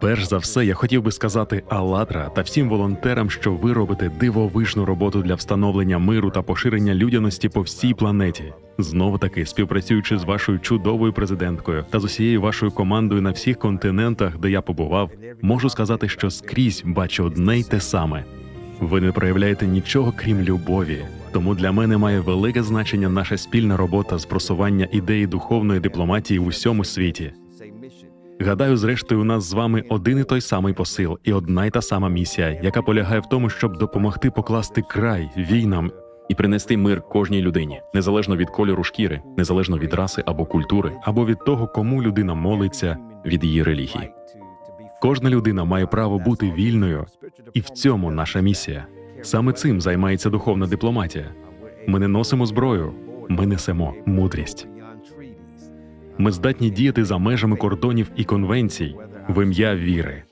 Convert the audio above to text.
Перш за все, я хотів би сказати Аллатра та всім волонтерам, що ви робите дивовижну роботу для встановлення миру та поширення людяності по всій планеті. Знову таки, співпрацюючи з вашою чудовою президенткою та з усією вашою командою на всіх континентах, де я побував, можу сказати, що скрізь бачу одне й те саме. Ви не проявляєте нічого крім любові. Тому для мене має велике значення наша спільна робота з просування ідеї духовної дипломатії в усьому світі. Гадаю, зрештою, у нас з вами один і той самий посил і одна й та сама місія, яка полягає в тому, щоб допомогти покласти край війнам і принести мир кожній людині, незалежно від кольору шкіри, незалежно від раси або культури, або від того, кому людина молиться від її релігії. Кожна людина має право бути вільною, і в цьому наша місія. Саме цим займається духовна дипломатія. Ми не носимо зброю, ми несемо мудрість. Ми здатні діяти за межами кордонів і конвенцій в ім'я віри.